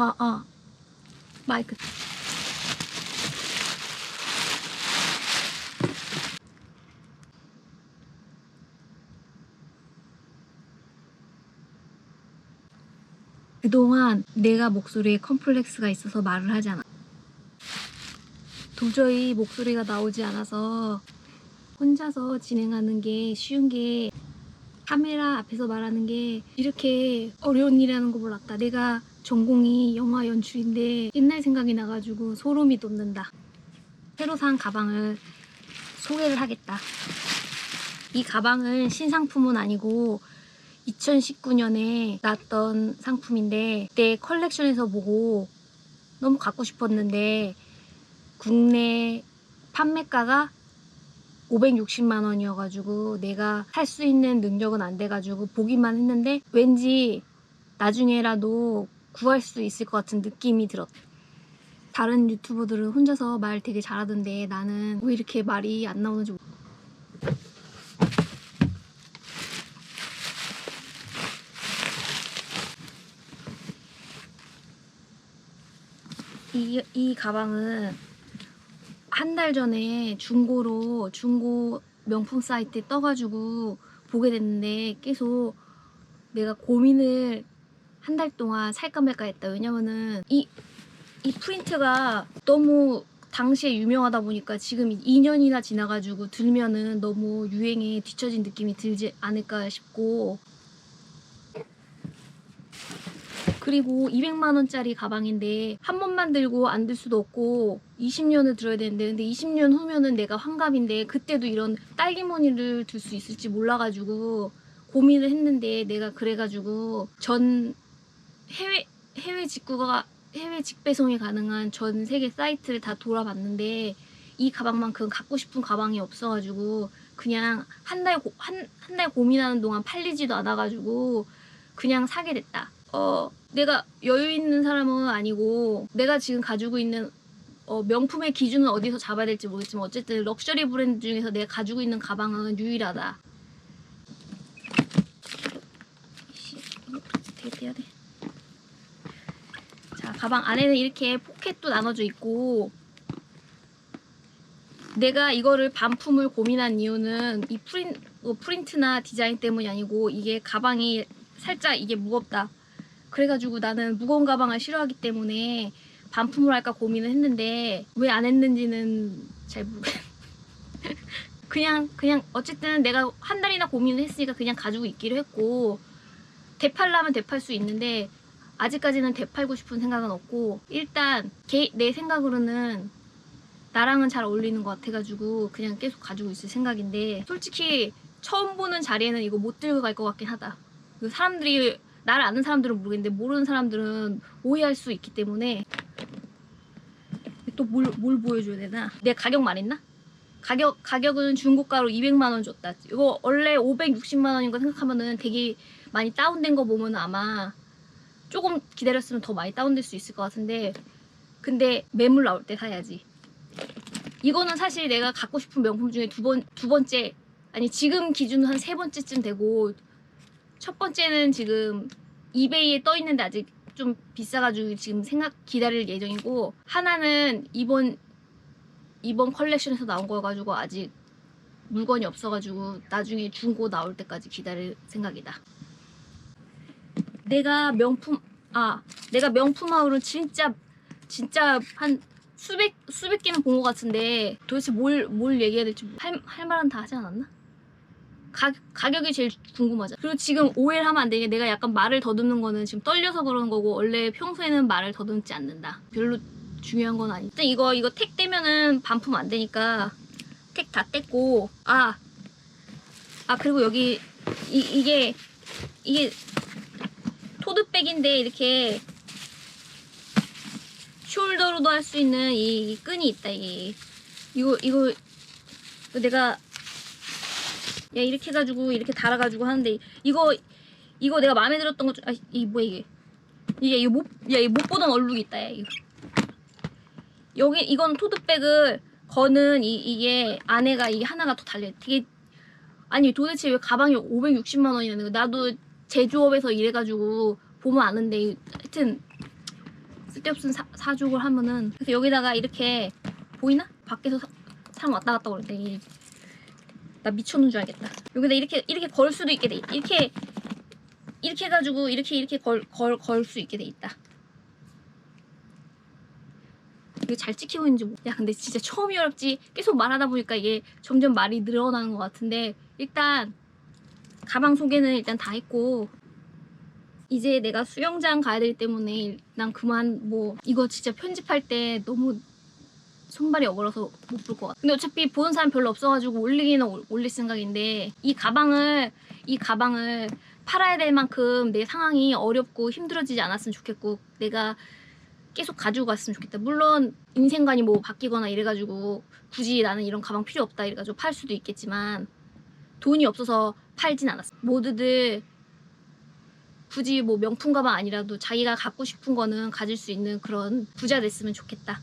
아, 아. 마이크. 그동안 내가 목소리에 컴플렉스가 있어서 말을 하잖아. 도저히 목소리가 나오지 않아서 혼자서 진행하는 게 쉬운 게 카메라 앞에서 말하는 게 이렇게 어려운 일이라는 거 몰랐다. 내가 전공이 영화 연출인데 옛날 생각이 나가지고 소름이 돋는다. 새로 산 가방을 소개를 하겠다. 이 가방은 신상품은 아니고 2019년에 나왔던 상품인데 그때 컬렉션에서 보고 너무 갖고 싶었는데 국내 판매가가 560만 원이어가지고 내가 살 수 있는 능력은 안 돼가지고 보기만 했는데 왠지 나중에라도 구할 수 있을 것 같은 느낌이 들었. 다른 유튜버들은 혼자서 말 되게 잘하던데 나는 왜 이렇게 말이 안 나오는지. 이, 이 가방은 한 달 전에 중고로 중고 명품 사이트에 떠가지고 보게 됐는데 계속 내가 고민을 한 달 동안 살까 말까 했다. 왜냐면은 이, 이 프린트가 너무 당시에 유명하다 보니까 지금 2년이나 지나가지고 들면은 너무 유행에 뒤처진 느낌이 들지 않을까 싶고 그리고 200만 원짜리 가방인데 한 번만 들고 안 들 수도 없고 20년을 들어야 되는데 근데 20년 후면은 내가 환갑인데 그때도 이런 딸기 무늬를 들 수 있을지 몰라가지고 고민을 했는데 내가 그래가지고 전 해외 해외 직구가 해외 직배송이 가능한 전 세계 사이트를 다 돌아봤는데 이 가방만큼 갖고 싶은 가방이 없어가지고 그냥 한 달 한 한 달 고민하는 동안 팔리지도 않아가지고 그냥 사게 됐다. 어 내가 여유 있는 사람은 아니고 내가 지금 가지고 있는 어, 명품의 기준은 어디서 잡아야 될지 모르겠지만 어쨌든 럭셔리 브랜드 중에서 내가 가지고 있는 가방은 유일하다. 어떻게 해야 돼? 자, 가방 안에는 이렇게 포켓도 나눠져 있고 내가 이거를 반품을 고민한 이유는 이 프린, 어, 프린트나 디자인 때문이 아니고 이게 가방이 살짝 이게 무겁다. 그래가지고 나는 무거운 가방을 싫어하기 때문에 반품을 할까 고민을 했는데 왜 안 했는지는 잘 모르겠. 그냥 그냥 어쨌든 내가 한 달이나 고민을 했으니까 그냥 가지고 있기로 했고 되팔라면 되팔 수 있는데 아직까지는 되팔고 싶은 생각은 없고 일단 개, 내 생각으로는 나랑은 잘 어울리는 것 같아가지고 그냥 계속 가지고 있을 생각인데 솔직히 처음 보는 자리에는 이거 못 들고 갈 것 같긴 하다. 그 사람들이 나를 아는 사람들은 모르겠는데 모르는 사람들은 오해할 수 있기 때문에 또 뭘 뭘 보여줘야 되나? 내 가격 말했나? 가격 가격은 중고가로 200만 원 줬다. 이거 원래 560만 원인 거 생각하면은 되게 많이 다운된 거 보면 아마 조금 기다렸으면 더 많이 다운될 수 있을 것 같은데 근데 매물 나올 때 사야지. 이거는 사실 내가 갖고 싶은 명품 중에 두 번 두 번째 아니 지금 기준 한세 번째쯤 되고 첫 번째는 지금 이베이에 떠 있는데 아직 좀 비싸가지고 지금 생각 기다릴 예정이고 하나는 이번 이번 컬렉션에서 나온 거여가지고 아직 물건이 없어가지고 나중에 중고 나올 때까지 기다릴 생각이다. 내가 명품 아 내가 명품 하울은 진짜 진짜 한 수백 수백 개는 본 것 같은데 도대체 뭘 뭘 얘기해야 될지 할, 할 말은 다 하지 않았나? 가, 가격이 제일 궁금하잖아. 그리고 지금 오해를 하면 안 되게 내가 약간 말을 더듬는 거는 지금 떨려서 그러는 거고 원래 평소에는 말을 더듬지 않는다. 별로 중요한 건 아니. 일단 이거 이거 택 떼면은 반품 안 되니까 택 다 뗐고 아. 아 그리고 여기 이, 이게 이게 토드백인데 이렇게 숄더로도 할 수 있는 이, 이 끈이 있다 이게 이거 이거 내가 야 이렇게 해가지고 이렇게 달아가지고 하는데 이거 이거 내가 마음에 들었던 거 아, 이 뭐야 이게? 이게 이거 못야이 못 보던 얼룩이 있다 야 이거. 여기 이건 토드백을 거는 이 이게 안에가 이게 하나가 더 달려. 되게 아니 도대체 왜 가방이 560만 원이냐는 거 나도 제조업에서 일해가지고 보면 아는데 하여튼 쓸데없는 사, 사족을 하면은 그래서 여기다가 이렇게 보이나? 밖에서 사, 사람 왔다 갔다 이- 나 미쳤는 줄 알겠다. 여기다 이렇게 이렇게 걸 수도 있게 돼. 있- 이렇게 이렇게 해가지고 이렇게 이렇게 걸 걸 걸 수 있게 돼 있다. 이거 잘 찍히고 있는지 모- 야 근데 진짜 처음이 어렵지 계속 말하다 보니까 이게 점점 말이 늘어나는 것 같은데 일단 가방 소개는 일단 다 했고 이제 내가 수영장 가야 되기 때문에 난 그만 뭐 이거 진짜 편집할 때 너무 손발이 어그러서 못 볼 것 같아. 근데 어차피 보는 사람 별로 없어가지고 올리기는 올- 올릴 생각인데 이 가방을 이 가방을 팔아야 될 만큼 내 상황이 어렵고 힘들어지지 않았으면 좋겠고 내가 계속 가지고 갔으면 좋겠다. 물론 인생관이 뭐 바뀌거나 이래가지고 굳이 나는 이런 가방 필요 없다 이래가지고 팔 수도 있겠지만 돈이 없어서 팔진 않았어. 모두들 굳이 뭐 명품 가방 아니라도 자기가 갖고 싶은 거는 가질 수 있는 그런 부자 됐으면 좋겠다.